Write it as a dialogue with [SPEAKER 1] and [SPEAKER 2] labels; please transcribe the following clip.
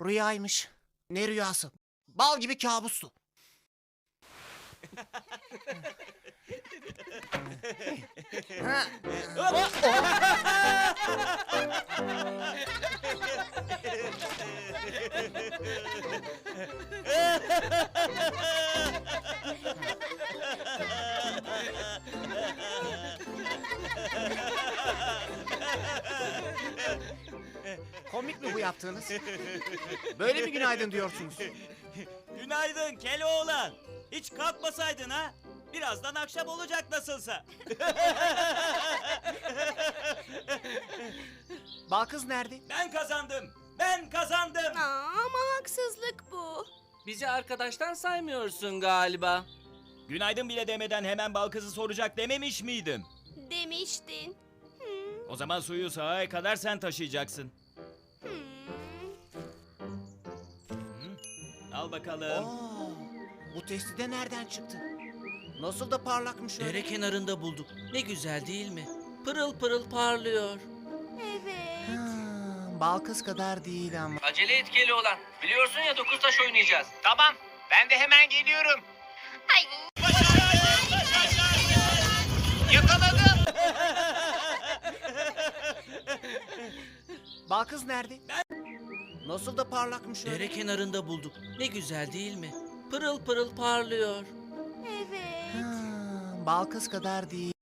[SPEAKER 1] Rüyaymış. Ne rüyası? Bal gibi kabustu. Ha, Komik mi bu yaptığınız? Böyle mi günaydın diyorsunuz?
[SPEAKER 2] Günaydın Keloğlan. Hiç kalkmasaydın ha? Birazdan akşam olacak nasılsa.
[SPEAKER 1] Bal kız nerede?
[SPEAKER 2] Ben kazandım. Ben kazandım.
[SPEAKER 3] Aa, ama haksızlık bu.
[SPEAKER 4] Bizi arkadaştan saymıyorsun galiba.
[SPEAKER 2] Günaydın bile demeden hemen bal kızı soracak dememiş miydim?
[SPEAKER 3] Demiştin. Hmm,
[SPEAKER 2] O zaman suyu sahaya kadar sen taşıyacaksın. Al bakalım.
[SPEAKER 1] Aa, bu testi de nereden çıktı? Nasıl da parlakmış öyle.
[SPEAKER 4] Dere kenarında bulduk. Ne güzel değil mi? Pırıl pırıl parlıyor.
[SPEAKER 3] Evet.
[SPEAKER 1] Ha, bal kız kadar değil ama.
[SPEAKER 4] Acele etkili olan. Biliyorsun ya dokuz taş oynayacağız.
[SPEAKER 1] Tamam, ben de hemen geliyorum.
[SPEAKER 3] Ay,
[SPEAKER 1] Yakaladım. Bal kız nerede? Nasıl da parlakmış öyle.
[SPEAKER 4] Dere kenarında bulduk. Ne güzel değil mi? Pırıl pırıl parlıyor.
[SPEAKER 3] evet.
[SPEAKER 1] Ha, bal kız kadar değil.